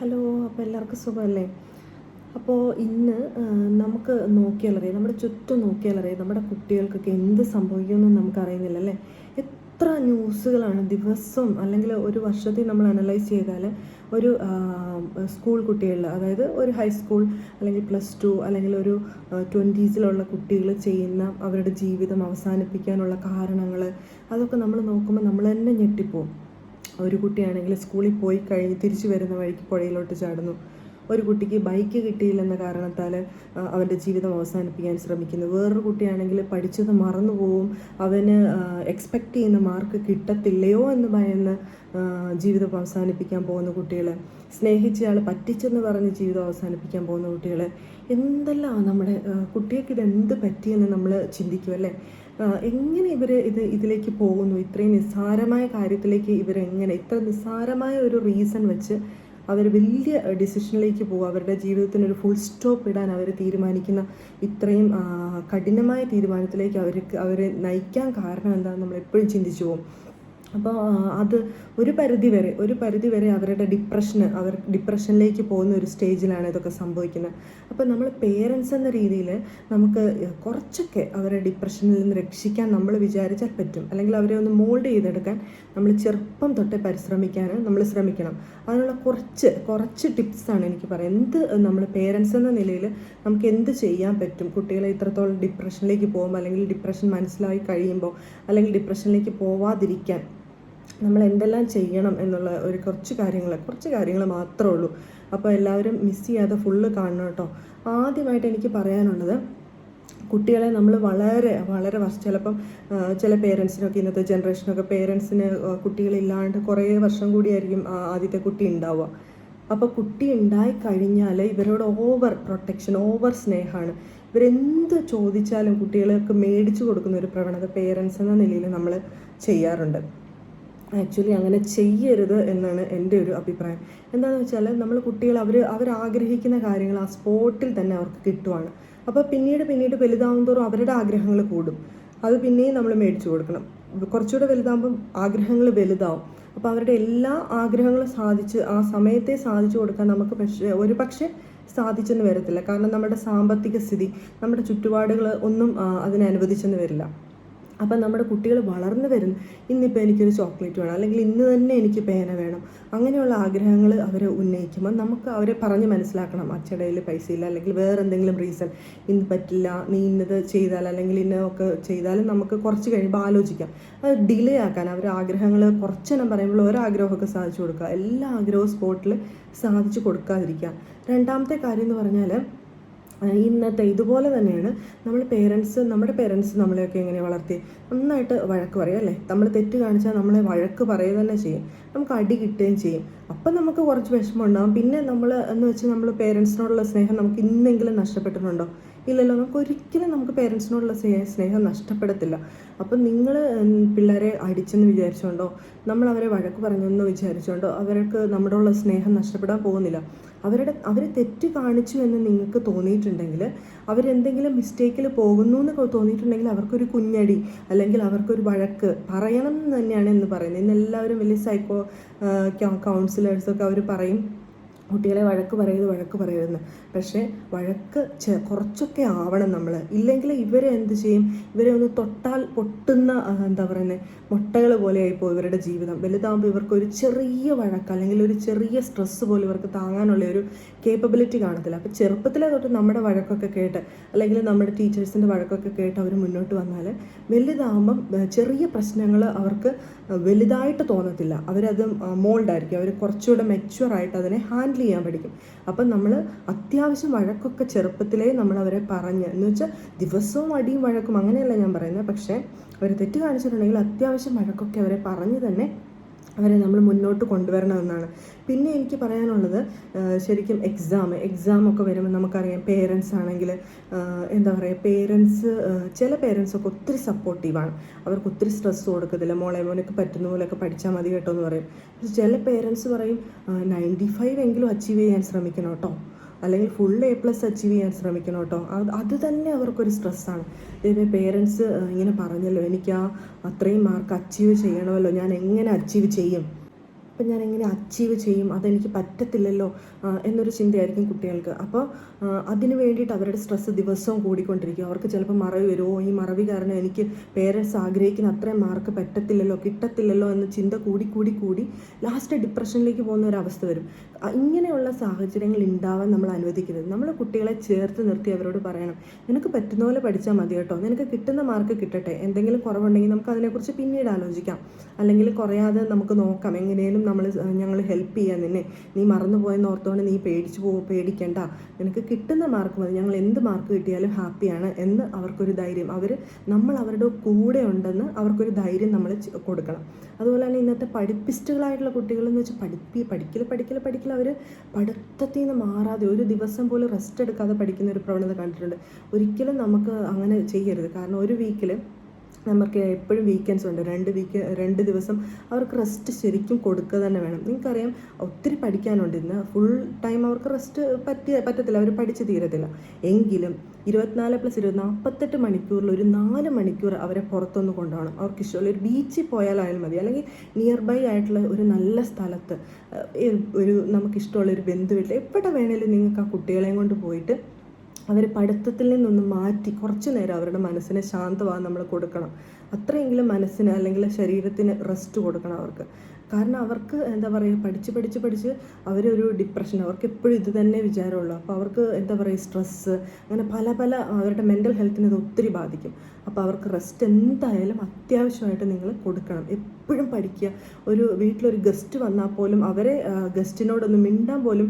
Hello അപ്പോൾ എല്ലാവർക്കും സുഖമല്ലേ? അപ്പോൾ ഇന്ന് നമുക്ക് നോക്കിയാലറിയാം നമ്മുടെ ചുറ്റും നോക്കിയാലറിയാം നമ്മുടെ കുട്ടികൾക്കൊക്കെ എന്ത് സംഭവിക്കുമെന്ന് നമുക്ക് അറിയുന്നില്ല അല്ലേ? എത്ര ന്യൂസുകളാണ് ദിവസവും അല്ലെങ്കിൽ ഒരു വർഷത്തിൽ നമ്മൾ അനലൈസ് ചെയ്താൽ ഒരു സ്കൂൾ കുട്ടികളിൽ അതായത് ഒരു ഹൈസ്കൂൾ അല്ലെങ്കിൽ പ്ലസ് ടു അല്ലെങ്കിൽ ഒരു ട്വന്റീസിലുള്ള കുട്ടികൾ ചെയ്യുന്ന അവരുടെ ജീവിതം അവസാനിപ്പിക്കാനുള്ള കാരണങ്ങൾ അതൊക്കെ നമ്മൾ നോക്കുമ്പോൾ നമ്മൾ തന്നെ ഞെട്ടിപ്പോവും. ഒരു കുട്ടിയാണെങ്കിൽ സ്കൂളിൽ പോയി കഴിഞ്ഞ് തിരിച്ചു വരുന്ന വഴിക്ക് പുഴയിലോട്ട് ചാടുന്നു. ഒരു കുട്ടിക്ക് ബൈക്ക് കിട്ടിയില്ലെന്ന കാരണത്താൽ അവന്റെ ജീവിതം അവസാനിപ്പിക്കാൻ ശ്രമിക്കുന്നു. വേറൊരു കുട്ടിയാണെങ്കിൽ പഠിച്ചത് മറന്നു പോവും. അവന് എക്സ്പെക്റ്റ് ചെയ്യുന്ന മാർക്ക് കിട്ടത്തില്ലയോ എന്ന് ഭയന്ന് ജീവിതം അവസാനിപ്പിക്കാൻ പോകുന്ന കുട്ടികൾ സ്നേഹിച്ചയാൾ പറ്റിച്ചെന്ന് പറഞ്ഞ് ജീവിതം അവസാനിപ്പിക്കാൻ പോകുന്ന കുട്ടികൾ എന്തെല്ലാം നമ്മുടെ കുട്ടികൾക്ക് ഇത് എന്ത് പറ്റിയെന്ന് നമ്മൾ ചിന്തിക്കും അല്ലേ? എങ്ങനെ ഇവർ ഇത് ഇതിലേക്ക് പോകുന്നു? ഇത്രയും നിസ്സാരമായ കാര്യത്തിലേക്ക് ഇവരെങ്ങനെ ഇത്ര നിസ്സാരമായ ഒരു റീസൺ വെച്ച് അവർ വലിയ ഡിസിഷനിലേക്ക് പോകും. അവരുടെ ജീവിതത്തിന് ഒരു ഫുൾ സ്റ്റോപ്പ് ഇടാൻ അവർ തീരുമാനിക്കുന്ന ഇത്രയും കഠിനമായ തീരുമാനത്തിലേക്ക് അവർക്ക് അവരെ നയിക്കാൻ കാരണം എന്താണെന്ന് നമ്മൾ എപ്പോഴും ചിന്തിച്ചു പോകും. അപ്പോൾ അത് ഒരു പരിധി വരെ ഒരു പരിധി വരെ അവരുടെ ഡിപ്രഷന് അവർ ഡിപ്രഷനിലേക്ക് പോകുന്ന ഒരു സ്റ്റേജിലാണ് ഇതൊക്കെ സംഭവിക്കുന്നത്. അപ്പോൾ നമ്മൾ പേരൻസ് എന്ന രീതിയിൽ നമുക്ക് കുറച്ചൊക്കെ അവരെ ഡിപ്രഷനിൽ നിന്ന് രക്ഷിക്കാൻ നമ്മൾ വിചാരിച്ചാൽ പറ്റും. അല്ലെങ്കിൽ അവരെ ഒന്ന് മോൾഡ് ചെയ്തെടുക്കാൻ നമ്മൾ ചെറുപ്പം തൊട്ടേ പരിശ്രമിക്കാൻ നമ്മൾ ശ്രമിക്കണം. അതിനുള്ള കുറച്ച് കുറച്ച് ടിപ്സാണ് എനിക്ക് പറയാം. എന്ത് നമ്മൾ പേരൻസ് എന്ന നിലയിൽ നമുക്ക് എന്ത് ചെയ്യാൻ പറ്റും? കുട്ടികളെ ഇത്രത്തോളം ഡിപ്രഷനിലേക്ക് പോകുമ്പോൾ അല്ലെങ്കിൽ ഡിപ്രഷൻ മനസ്സിലായി കഴിയുമ്പോൾ അല്ലെങ്കിൽ ഡിപ്രഷനിലേക്ക് പോവാതിരിക്കാൻ നമ്മൾ എന്തെല്ലാം ചെയ്യണം എന്നുള്ള ഒരു കുറച്ച് കാര്യങ്ങൾ കുറച്ച് കാര്യങ്ങൾ മാത്രമേ ഉള്ളൂ. അപ്പോൾ എല്ലാവരും മിസ് ചെയ്യാതെ ഫുള്ള് കാണണം കേട്ടോ. ആദ്യമായിട്ട് എനിക്ക് പറയാനുള്ളത് കുട്ടികളെ നമ്മൾ വളരെ വളരെ വർഷം ചിലപ്പം ചില പേരൻസിനൊക്കെ ഇന്നത്തെ ജനറേഷനൊക്കെ പേരൻസിന് കുട്ടികളില്ലാണ്ട് കുറേ വർഷം കൂടിയായിരിക്കും ആദ്യത്തെ കുട്ടി ഉണ്ടാവുക. അപ്പോൾ കുട്ടി ഉണ്ടായി കഴിഞ്ഞാൽ ഇവരോട് ഓവർ പ്രൊട്ടക്ഷൻ ഓവർ സ്നേഹമാണ്. ഇവരെന്ത് ചോദിച്ചാലും കുട്ടികൾക്ക് മേടിച്ചു കൊടുക്കുന്ന ഒരു പ്രവണത പേരൻസ് എന്ന നിലയിൽ നമ്മൾ ചെയ്യാറുണ്ട്. ആക്ച്വലി അങ്ങനെ ചെയ്യരുത് എന്നാണ് എന്റെ ഒരു അഭിപ്രായം. എന്താണെന്ന് വെച്ചാൽ നമ്മൾ കുട്ടികൾ അവർ ആഗ്രഹിക്കുന്ന കാര്യങ്ങൾ ആ സ്പോട്ടിൽ തന്നെ അവർക്ക് കിട്ടുവാണ്. അപ്പോൾ പിന്നീട് പിന്നീട് വലുതാവും തോറും അവരുടെ ആഗ്രഹങ്ങൾ കൂടും. അത് പിന്നെയും നമ്മൾ മേടിച്ചു കൊടുക്കണം. കുറച്ചുകൂടെ വലുതാകുമ്പം ആഗ്രഹങ്ങൾ വലുതാവും. അപ്പോൾ അവരുടെ എല്ലാ ആഗ്രഹങ്ങളും സാധിച്ച് ആ സമയത്തെ സാധിച്ചു കൊടുക്കാൻ നമുക്ക് പക്ഷേ ഒരു പക്ഷേ സാധിച്ചെന്ന് വരത്തില്ല. കാരണം നമ്മുടെ സാമ്പത്തിക സ്ഥിതി നമ്മുടെ ചുറ്റുപാടുകൾ ഒന്നും അതിനനുവദിച്ചെന്ന് വരില്ല. അപ്പം നമ്മുടെ കുട്ടികൾ വളർന്നു വരുന്നു ഇന്നിപ്പോൾ എനിക്കൊരു ചോക്ലേറ്റ് വേണം അല്ലെങ്കിൽ ഇന്ന് തന്നെ എനിക്ക് പേന വേണം അങ്ങനെയുള്ള ആഗ്രഹങ്ങൾ അവർ ഉന്നയിക്കുമ്പോൾ നമുക്ക് അവരെ പറഞ്ഞ് മനസ്സിലാക്കണം കയ്യിൽ പൈസ ഇല്ല അല്ലെങ്കിൽ വേറെ എന്തെങ്കിലും റീസൺ ഇന്ന് പറ്റില്ല നീ ഇന്നത് ചെയ്താൽ അല്ലെങ്കിൽ ഇന്നൊക്കെ ചെയ്താലും നമുക്ക് കുറച്ച് കഴിയുമ്പോൾ ആലോചിക്കാം. അത് ഡിലേ ആക്കാൻ അവർ ആഗ്രഹങ്ങൾ കുറച്ചെണ്ണം പറയുമ്പോൾ ഒരാഗ്രഹമൊക്കെ സാധിച്ചു കൊടുക്കുക. എല്ലാ ആഗ്രഹവും സ്പോട്ടിൽ സാധിച്ചു കൊടുക്കാതിരിക്കുക. രണ്ടാമത്തെ കാര്യം എന്ന് പറഞ്ഞാൽ ഇന്നത്തെ ഇതുപോലെ തന്നെയാണ് നമ്മൾ പേരൻസ് നമ്മുടെ പേരൻസ് നമ്മളെയൊക്കെ എങ്ങനെ വളർത്തി നന്നായിട്ട് വഴക്ക് പറയും അല്ലേ? നമ്മൾ തെറ്റ് കാണിച്ചാൽ നമ്മളെ വഴക്ക് പറയുക തന്നെ ചെയ്യും. നമുക്ക് അടി കിട്ടുകയും ചെയ്യും. അപ്പം നമുക്ക് കുറച്ച് വിഷമം ഉണ്ടാകും പിന്നെ നമ്മൾ എന്ന് വെച്ച് നമ്മൾ പേരൻസിനോടുള്ള സ്നേഹം നമുക്ക് ഇന്നെങ്കിലും നഷ്ടപ്പെട്ടിട്ടുണ്ടോ? ഇല്ലല്ലോ. നമുക്ക് ഒരിക്കലും നമുക്ക് പേരൻസിനോടുള്ള സ്നേഹ നഷ്ടപ്പെടത്തില്ല. അപ്പം നിങ്ങൾ പിള്ളേരെ അടിച്ചെന്ന് വിചാരിച്ചുകൊണ്ടോ നമ്മൾ അവരെ വഴക്ക് പറഞ്ഞെന്ന് വിചാരിച്ചുകൊണ്ടോ അവർക്ക് നമ്മുടെ സ്നേഹം നഷ്ടപ്പെടാൻ പോകുന്നില്ല. അവരുടെ അവരെ തെറ്റ് കാണിച്ചു എന്ന് നിങ്ങൾക്ക് തോന്നിയിട്ടുണ്ടെങ്കിൽ അവരെന്തെങ്കിലും മിസ്റ്റേക്കിൽ പോകുന്നു എന്ന് തോന്നിയിട്ടുണ്ടെങ്കിൽ അവർക്കൊരു കുഞ്ഞടി അല്ലെങ്കിൽ അവർക്കൊരു വഴക്ക് പറയണം എന്ന് തന്നെയാണ് എന്ന് പറയുന്നത്. ഇന്ന് എല്ലാവരും വലിയ സൈക്കോ കൗൺസിലേഴ്സൊക്കെ അവർ പറയും. കുട്ടികളെ വഴക്ക് പറയരുത് വഴക്ക് പറയരുതെന്ന്. പക്ഷേ വഴക്ക് കുറച്ചൊക്കെ ആവണം നമ്മൾ ഇല്ലെങ്കിൽ ഇവരെ എന്ത് ചെയ്യും? ഇവരെ ഒന്ന് തൊട്ടാൽ പൊട്ടുന്ന എന്താ പറയുന്നത് മുട്ടകൾ പോലെ ആയിപ്പോൾ ഇവരുടെ ജീവിതം. വലുതാകുമ്പോൾ ഇവർക്ക് ഒരു ചെറിയ വഴക്ക് അല്ലെങ്കിൽ ഒരു ചെറിയ സ്ട്രെസ്സ് പോലും ഇവർക്ക് താങ്ങാനുള്ള ഒരു കേപ്പബിലിറ്റി കാണത്തില്ല. അപ്പോൾ ചെറുപ്പത്തിലെ തൊട്ട് നമ്മുടെ വഴക്കൊക്കെ കേട്ട് അല്ലെങ്കിൽ നമ്മുടെ ടീച്ചേഴ്സിന്റെ വഴക്കൊക്കെ കേട്ട് അവർ മുന്നോട്ട് വന്നാൽ വലുതാകുമ്പം ചെറിയ പ്രശ്നങ്ങൾ അവർക്ക് വലുതായിട്ട് തോന്നത്തില്ല. അവരത് മോൾഡായിരിക്കും അവർ കുറച്ചുകൂടെ മെച്യൂർ ആയിട്ട് അതിനെ ഹാൻഡിൽ ചെയ്യാൻ പഠിക്കും. അപ്പം നമ്മൾ അത്യാവശ്യം വഴക്കൊക്കെ ചെറുപ്പത്തിലേ നമ്മൾ അവരെ പറഞ്ഞ്. എന്ന് വെച്ചാൽ ദിവസവും അടിയും വഴക്കും അങ്ങനെയല്ല ഞാൻ പറയുന്നത്. പക്ഷേ അവർ തെറ്റ് കാണിച്ചിട്ടുണ്ടെങ്കിൽ അത്യാവശ്യം വഴക്കൊക്കെ അവരെ പറഞ്ഞ് തന്നെ അവരെ നമ്മൾ മുന്നോട്ട് കൊണ്ടുവരണമെന്നാണ്. പിന്നെ എനിക്ക് പറയാനുള്ളത് ശരിക്കും എക്സാം എക്സാം ഒക്കെ വരുമ്പോൾ നമുക്കറിയാം പേരൻസ് ആണെങ്കിൽ എന്താ പറയുക പേരൻസ് ചില പേരൻസ് ഒക്കെ ഒത്തിരി സപ്പോർട്ടീവാണ് അവർക്ക് ഒത്തിരി സ്ട്രെസ് കൊടുക്കത്തില്ല. മോളെ മോനൊക്കെ പറ്റുന്ന പോലെയൊക്കെ പഠിച്ചാൽ മതി കേട്ടോ എന്ന് പറയും. ചില പേരൻസ് പറയും നയന്റി ഫൈവ് എങ്കിലും അച്ചീവ് ചെയ്യാൻ ശ്രമിക്കണം കേട്ടോ. അല്ലെങ്കിൽ ഫുൾ എ പ്ലസ് അച്ചീവ് ചെയ്യാൻ ശ്രമിക്കണം കേട്ടോ. അത് തന്നെ അവർക്കൊരു സ്ട്രെസ്സാണ് ഇതിന്റെ പേരൻസ് ഇങ്ങനെ പറഞ്ഞല്ലോ എനിക്ക് ആ അത്രയും മാർക്ക് അച്ചീവ് ചെയ്യണമല്ലോ ഞാൻ എങ്ങനെ അച്ചീവ് ചെയ്യും? അപ്പം ഞാൻ എങ്ങനെ അച്ചീവ് ചെയ്യും? അതെനിക്ക് പറ്റത്തില്ലല്ലോ എന്നൊരു ചിന്തയായിരിക്കും കുട്ടികൾക്ക്. അപ്പോൾ അതിന് വേണ്ടിയിട്ട് അവരുടെ സ്ട്രെസ്സ് ദിവസവും കൂടിക്കൊണ്ടിരിക്കും. അവർക്ക് ചിലപ്പോൾ മറവി വരുമോ? ഈ മറവി കാരണം എനിക്ക് പേരൻസ് ആഗ്രഹിക്കുന്ന അത്രയും മാർക്ക് പറ്റത്തില്ലല്ലോ കിട്ടത്തില്ലല്ലോ എന്ന ചിന്ത കൂടി കൂടി കൂടി ലാസ്റ്റ് ഡിപ്രഷനിലേക്ക് പോകുന്ന ഒരു അവസ്ഥ വരും. ഇങ്ങനെയുള്ള സാഹചര്യങ്ങൾ ഉണ്ടാവാൻ നമ്മൾ അനുവദിക്കരുത്. നമ്മൾ കുട്ടികളെ ചേർത്ത് നിർത്തി അവരോട് പറയണം നിനക്ക് പറ്റുന്ന പോലെ പഠിച്ചാൽ മതി കേട്ടോ. നിനക്ക് കിട്ടുന്ന മാർക്ക് കിട്ടട്ടെ. എന്തെങ്കിലും കുറവുണ്ടെങ്കിൽ നമുക്ക് അതിനെക്കുറിച്ച് പിന്നീട് ആലോചിക്കാം. അല്ലെങ്കിൽ കുറയാതെ നമുക്ക് നോക്കാം. എങ്ങനെയും നമ്മൾ ഞങ്ങൾ ഹെൽപ്പ് ചെയ്യാൻ നിന്നെ. നീ മറന്നുപോയെന്ന് ഓർത്തുകൊണ്ട് നീ പേടിച്ചു പോ പേടിക്കണ്ട. നിനക്ക് കിട്ടുന്ന മാർക്ക് മതി. ഞങ്ങൾ എന്ത് മാർക്ക് കിട്ടിയാലും ഹാപ്പിയാണ് എന്ന് അവർക്കൊരു ധൈര്യം. അവർ നമ്മൾ അവരുടെ കൂടെ ഉണ്ടെന്ന് അവർക്കൊരു ധൈര്യം നമ്മൾ കൊടുക്കണം. അതുപോലെ തന്നെ ഇന്നത്തെ പഠിപ്പിസ്റ്റുകളായിട്ടുള്ള കുട്ടികളെന്ന് വെച്ചാൽ പഠിപ്പി പഠിക്കൽ പഠിക്കൽ പഠിക്കൽ അവർ പഠിത്തത്തിൽ നിന്ന് മാറാതെ ഒരു ദിവസം പോലും റെസ്റ്റ് എടുക്കാതെ പഠിക്കുന്ന ഒരു പ്രവണത കണ്ടിട്ടുണ്ട്. ഒരിക്കലും നമുക്ക് അങ്ങനെ ചെയ്യരുത്. കാരണം ഒരു വീക്കിൽ നമുക്ക് എപ്പോഴും വീക്കെൻഡ്സ് ഉണ്ട് രണ്ട് വീക്ക് രണ്ട് ദിവസം അവർക്ക് റെസ്റ്റ് ശരിക്കും കൊടുക്കുക തന്നെ വേണം. നിങ്ങൾക്കറിയാം ഒത്തിരി പഠിക്കാനുണ്ട് ഇന്ന്. ഫുൾ ടൈം അവർക്ക് റെസ്റ്റ് പറ്റിയ പറ്റത്തില്ല. അവർ പഠിച്ച് തീരത്തില്ല. എങ്കിലും ഇരുപത്തിനാല് പ്ലസ് ഇരുപത് നാൽപ്പത്തെട്ട് മണിക്കൂറിൽ ഒരു നാല് മണിക്കൂർ അവരെ പുറത്തൊന്ന് കൊണ്ടുപോകണം. അവർക്ക് ഇഷ്ടമുള്ള ഒരു ബീച്ചിൽ പോയാലായാലും മതി. അല്ലെങ്കിൽ നിയർ ബൈ ആയിട്ടുള്ള ഒരു നല്ല സ്ഥലത്ത് ഒരു നമുക്കിഷ്ടമുള്ള ഒരു ബന്ധു വീട്ടിൽ എവിടെ വേണേലും നിങ്ങൾക്ക് ആ കുട്ടികളെയും കൊണ്ട് പോയിട്ട് അവർ പഠിത്തത്തിൽ നിന്നൊന്ന് മാറ്റി കുറച്ച് നേരം അവരുടെ മനസ്സിനെ ശാന്തമാകാൻ നമ്മൾ കൊടുക്കണം. അത്രയെങ്കിലും മനസ്സിന് അല്ലെങ്കിൽ ശരീരത്തിന് റെസ്റ്റ് കൊടുക്കണം അവർക്ക്. കാരണം അവർക്ക് എന്താ പറയുക പഠിച്ച് പഠിച്ച് പഠിച്ച് അവരൊരു ഡിപ്രഷൻ അവർക്ക് എപ്പോഴും ഇത് തന്നെ വിചാരമുള്ളൂ. അപ്പോൾ അവർക്ക് എന്താ പറയുക സ്ട്രെസ്സ് അങ്ങനെ പല പല അവരുടെ മെന്റൽ ഹെൽത്തിനെ അത് ഒത്തിരി ബാധിക്കും. അപ്പോൾ അവർക്ക് റെസ്റ്റ് എന്തായാലും അത്യാവശ്യമായിട്ട് നിങ്ങൾ കൊടുക്കണം. എപ്പോഴും പഠിക്കുക. ഒരു വീട്ടിലൊരു ഗസ്റ്റ് വന്നാൽ പോലും അവരെ ഗസ്റ്റിനോടൊന്ന് മിണ്ടാൻ പോലും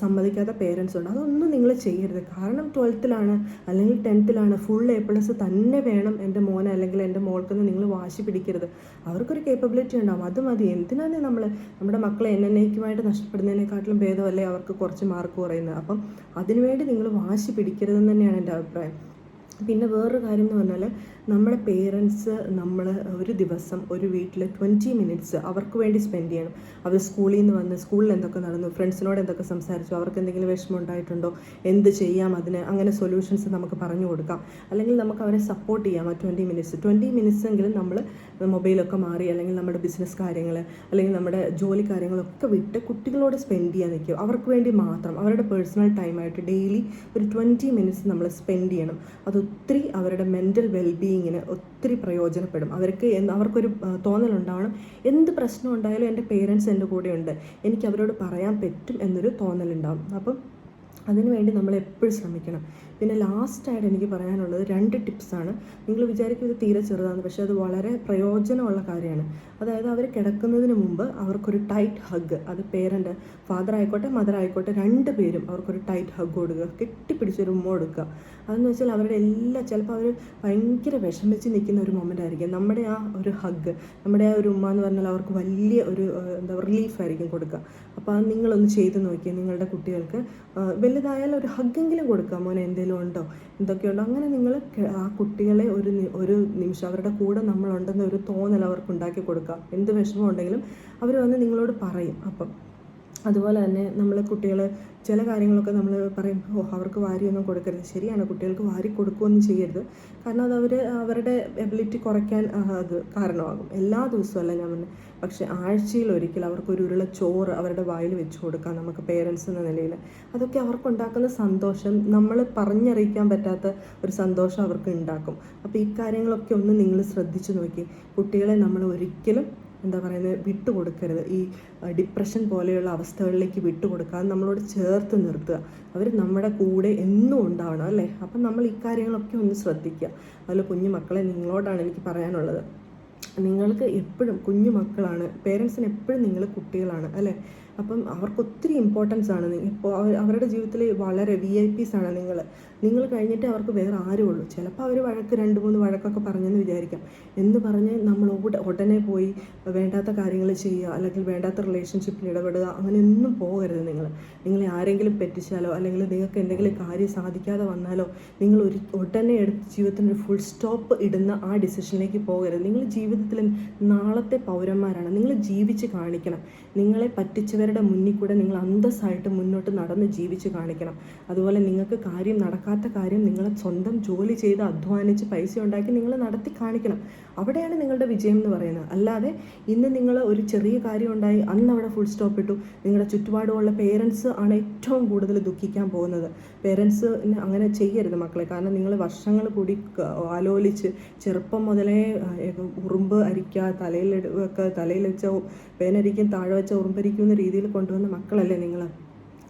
സമ്മതിക്കാത്ത പേരൻസ് ഉണ്ട്. അതൊന്നും നിങ്ങൾ ചെയ്യരുത്. കാരണം ട്വൽത്തിലാണ് അല്ലെങ്കിൽ ടെൻത്തിലാണ് ഫുൾ എ പ്ലസ് തന്നെ വേണം എന്റെ മോനെ അല്ലെങ്കിൽ എന്റെ മോൾക്കെന്ന് നിങ്ങൾ വാശി പിടിക്കരുത്. അവർക്കൊരു കേപ്പബിലിറ്റി ഉണ്ടാവും. അത് മതി. എന്തിനാണ് നമ്മൾ നമ്മുടെ മക്കളെ എന്നേക്കുമായിട്ട് നഷ്ടപ്പെടുന്നതിനെക്കാട്ടിലും ഭേദമല്ലേ അവർക്ക് കുറച്ച് മാർക്ക് കുറയുന്നത്. അപ്പം അതിനുവേണ്ടി നിങ്ങൾ വാശി പിടിക്കരുതെന്ന് തന്നെയാണ് എന്റെ അഭിപ്രായം. പിന്നെ വേറൊരു കാര്യം എന്ന് പറഞ്ഞാൽ നമ്മുടെ പേരൻസ് നമ്മൾ ഒരു ദിവസം ഒരു വീട്ടിൽ ട്വന്റി മിനിറ്റ്സ് അവർക്ക് വേണ്ടി സ്പെൻഡ് ചെയ്യണം. അവർ സ്കൂളിൽ നിന്ന് വന്ന് സ്കൂളിൽ എന്തൊക്കെ നടന്നു ഫ്രണ്ട്സിനോട് എന്തൊക്കെ സംസാരിച്ചു അവർക്ക് എന്തെങ്കിലും വിഷമം ഉണ്ടായിട്ടുണ്ടോ എന്ത് ചെയ്യാം അതിന് അങ്ങനെ സൊല്യൂഷൻസ് നമുക്ക് പറഞ്ഞു കൊടുക്കാം. അല്ലെങ്കിൽ നമുക്ക് അവരെ സപ്പോർട്ട് ചെയ്യാം ആ ട്വന്റി മിനിറ്റ്സ് ട്വന്റി മിനിറ്റ്സ് എങ്കിലും നമ്മൾ മൊബൈലൊക്കെ മാറി അല്ലെങ്കിൽ നമ്മുടെ ബിസിനസ് കാര്യങ്ങൾ അല്ലെങ്കിൽ നമ്മുടെ ജോലി കാര്യങ്ങളൊക്കെ വിട്ട് കുട്ടികളോട് സ്പെൻഡ് ചെയ്യാൻ നിൽക്കും അവർക്ക് വേണ്ടി മാത്രം അവരുടെ പേഴ്സണൽ ടൈമായിട്ട് ഡെയിലി ഒരു ട്വന്റി മിനിറ്റ്സ് നമ്മൾ സ്പെൻഡ് ചെയ്യണം. അത് ഒത്തിരി അവരുടെ മെന്റൽ വെൽബീയിങ്ങിന് ഒത്തിരി പ്രയോജനപ്പെടും. അവർക്ക് അവർക്കൊരു തോന്നലുണ്ടാവണം. എന്ത് പ്രശ്നം ഉണ്ടായാലും എന്റെ പേരൻസ് എന്റെ ഉണ്ട് എനിക്ക് അവരോട് പറയാൻ പറ്റും എന്നൊരു തോന്നലുണ്ടാവും. അപ്പം അതിനുവേണ്ടി നമ്മൾ എപ്പോഴും ശ്രമിക്കണം. പിന്നെ ലാസ്റ്റായിട്ട് എനിക്ക് പറയാനുള്ളത് രണ്ട് ടിപ്സാണ് നിങ്ങൾ വിചാരിക്കും ഇത് തീരെ ചെറുതാണ് പക്ഷേ അത് വളരെ പ്രയോജനമുള്ള കാര്യമാണ്. അതായത് അവർ കിടക്കുന്നതിന് മുമ്പ് അവർക്കൊരു ടൈറ്റ് ഹഗ് അത് പേരന്റ് ഫാദർ ആയിക്കോട്ടെ മദർ ആയിക്കോട്ടെ രണ്ട് പേരും അവർക്കൊരു ടൈറ്റ് ഹഗ് കൊടുക്കുക കെട്ടിപ്പിടിച്ചൊരു ഉമ്മ കൊടുക്കുക. അതെന്ന് വെച്ചാൽ അവരുടെ എല്ലാ ചിലപ്പോൾ അവർ ഭയങ്കര വിഷമിച്ച് നിൽക്കുന്ന ഒരു മൊമെന്റ് ആയിരിക്കും. നമ്മുടെ ആ ഒരു ഹഗ് നമ്മുടെ ആ ഒരു ഉമ്മ എന്ന് പറഞ്ഞാൽ അവർക്ക് വലിയ ഒരു എന്താ റിലീഫായിരിക്കും കൊടുക്കുക. അപ്പോൾ അത് നിങ്ങളൊന്ന് ചെയ്ത് നോക്കിയാൽ നിങ്ങളുടെ കുട്ടികൾക്ക് ആ, വലുതായാലും ഒരു ഹഗ്ഗെങ്കിലും കൊടുക്കാം. മോനെ എന്തെങ്കിലും ഉണ്ടോ? എന്തൊക്കെയുണ്ടോ അങ്ങനെ നിങ്ങൾ ആ കുട്ടികളെ ഒരു ഒരു നിമിഷം അവരുടെ കൂടെ നമ്മളുണ്ടെന്ന ഒരു തോന്നൽ അവർക്ക് ഉണ്ടാക്കി കൊടുക്കുക എന്ത് വിഷമം ഉണ്ടെങ്കിലും അവർ വന്ന് നിങ്ങളോട് പറയും. അപ്പം അതുപോലെ തന്നെ നമ്മൾ കുട്ടികൾ ചില കാര്യങ്ങളൊക്കെ നമ്മൾ പറയും ഓ അവർക്ക് വാരിയൊന്നും കൊടുക്കരുത്. ശരിയാണ് കുട്ടികൾക്ക് വാരി കൊടുക്കുകയൊന്നും ചെയ്യരുത്. കാരണം അത് അവർ അവരുടെ എബിലിറ്റി കുറയ്ക്കാൻ അത് കാരണമാകും. എല്ലാ ദിവസവും അല്ല ഞാൻ പറഞ്ഞത് പക്ഷേ ആഴ്ചയിൽ ഒരിക്കൽ അവർക്ക് ഒരു ഉരുള ചോറ് അവരുടെ വായിൽ വെച്ച് കൊടുക്കാം നമുക്ക് പേരൻസ് എന്ന നിലയിൽ. അതൊക്കെ അവർക്കുണ്ടാക്കുന്ന സന്തോഷം നമ്മൾ പറഞ്ഞറിയിക്കാൻ പറ്റാത്ത ഒരു സന്തോഷം അവർക്ക് ഉണ്ടാക്കും. അപ്പോൾ ഈ കാര്യങ്ങളൊക്കെ ഒന്ന് നിങ്ങൾ ശ്രദ്ധിച്ചു നോക്കി. കുട്ടികളെ നമ്മൾ ഒരിക്കലും എന്താ പറയുന്നത് വിട്ടുകൊടുക്കരുത്. ഈ ഡിപ്രഷൻ പോലെയുള്ള അവസ്ഥകളിലേക്ക് വിട്ടുകൊടുക്കാതെ നമ്മളോട് ചേർത്ത് നിർത്തുക. അവർ നമ്മുടെ കൂടെ എന്നും ഉണ്ടാവണം അല്ലേ? അപ്പം നമ്മൾ ഇക്കാര്യങ്ങളൊക്കെ കാര്യങ്ങളൊക്കെ ഒന്ന് ശ്രദ്ധിക്കുക. അതിൽ കുഞ്ഞു മക്കളെ നിങ്ങളോടാണ് എനിക്ക് പറയാനുള്ളത്. നിങ്ങൾക്ക് എപ്പോഴും കുഞ്ഞു മക്കളാണ് പേരൻസിന് എപ്പോഴും നിങ്ങൾ കുട്ടികളാണ് അല്ലേ? അപ്പം അവർക്ക് ഒത്തിരി ഇമ്പോർട്ടൻസ് ആണ് ഇപ്പോൾ അവരുടെ ജീവിതത്തിൽ വളരെ വി ഐ പീസ് ആണ് നിങ്ങൾ നിങ്ങൾ കഴിഞ്ഞിട്ട് അവർക്ക് വേറെ ആരും ഉള്ളൂ. ചിലപ്പോൾ അവർ വഴക്ക് രണ്ട് മൂന്ന് വഴക്കൊക്കെ പറഞ്ഞെന്ന് വിചാരിക്കാം. എന്ന് പറഞ്ഞ് നമ്മൾ ഉട- ഉടനെ പോയി വേണ്ടാത്ത കാര്യങ്ങൾ ചെയ്യുക അല്ലെങ്കിൽ വേണ്ടാത്ത റിലേഷൻഷിപ്പിൽ ഇടപെടുക അങ്ങനെയൊന്നും പോകരുത് നിങ്ങൾ നിങ്ങളെ ആരെങ്കിലും പറ്റിച്ചാലോ അല്ലെങ്കിൽ നിങ്ങൾക്ക് എന്തെങ്കിലും കാര്യം സാധിക്കാതെ വന്നാലോ നിങ്ങൾ ഒരു ഉടനെ എടുത്ത് ജീവിതത്തിന് ഒരു ഫുൾ സ്റ്റോപ്പ് ഇടുന്ന ആ ഡിസിഷനിലേക്ക് പോകരുത്. നിങ്ങൾ ജീവിതത്തിൽ നാളത്തെ പൗരന്മാരാണ്. നിങ്ങൾ ജീവിച്ച് കാണിക്കണം. നിങ്ങളെ പറ്റിച്ചവരെ മറ്റുള്ളവരുടെ മുന്നിൽ കൂടെ നിങ്ങൾ അന്തസ്സായിട്ട് മുന്നോട്ട് നടന്ന് ജീവിച്ച് കാണിക്കണം. അതുപോലെ നിങ്ങൾക്ക് കാര്യം നടക്കാത്ത കാര്യം നിങ്ങൾ സ്വന്തം ജോലി ചെയ്ത് അധ്വാനിച്ച് പൈസ ഉണ്ടാക്കി നിങ്ങൾ നടത്തി കാണിക്കണം. അവിടെയാണ് നിങ്ങളുടെ വിജയം എന്ന് പറയുന്നത്. അല്ലാതെ ഇന്ന് നിങ്ങൾ ഒരു ചെറിയ കാര്യം ഉണ്ടായി അന്ന് അവിടെ ഫുൾ സ്റ്റോപ്പ് ഇട്ടു. നിങ്ങളുടെ ചുറ്റുപാടുമുള്ള പേരൻസ് ആണ് ഏറ്റവും കൂടുതൽ ദുഃഖിക്കാൻ പോകുന്നത്. പേരൻസ് അങ്ങനെ ചെയ്യരുത് മക്കളെ. കാരണം നിങ്ങൾ വർഷങ്ങൾ കൂടി ആലോചിച്ച് ചെറുപ്പം മുതലേ ഉറുമ്പ് അരിക്കുക തലയിൽ വെക്കുക തലയിൽ വെച്ച പേനരിക്കും താഴെ വെച്ച ഉറുമ്പരിക്കുന്ന രീതിയിൽ കൊണ്ടുവന്ന മക്കളല്ലേ നിങ്ങൾ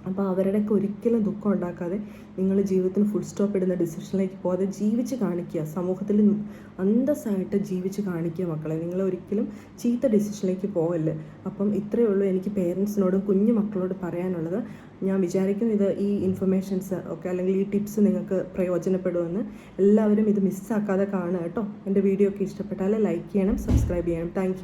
അപ്പോൾ അവരുടെയൊക്കെ ഒരിക്കലും ദുഃഖം ഉണ്ടാക്കാതെ നിങ്ങൾ ജീവിതത്തിൽ ഫുൾ സ്റ്റോപ്പ് ഇടുന്ന ഡിസിഷനിലേക്ക് പോകാതെ ജീവിച്ച് കാണിക്കുക. സമൂഹത്തിൽ അന്തസ്സായിട്ട് ജീവിച്ച് കാണിക്കുക മക്കളെ. നിങ്ങൾ ഒരിക്കലും ചീത്ത ഡിസിഷനിലേക്ക് പോകല്ല് അപ്പം ഇത്രയേ ഉള്ളൂ എനിക്ക് പേരൻസിനോടും കുഞ്ഞു മക്കളോട് പറയാനുള്ളത്. ഞാൻ വിചാരിക്കുന്നു ഇത് ഈ ഇൻഫർമേഷൻസ് ഒക്കെ അല്ലെങ്കിൽ ഈ ടിപ്സ് നിങ്ങൾക്ക് പ്രയോജനപ്പെടുമെന്ന്. എല്ലാവരും ഇത് മിസ്സാക്കാതെ കാണുക കേട്ടോ. എന്റെ വീഡിയോ ഒക്കെ ഇഷ്ടപ്പെട്ടാൽ ലൈക്ക് ചെയ്യണം സബ്സ്ക്രൈബ് ചെയ്യണം. താങ്ക്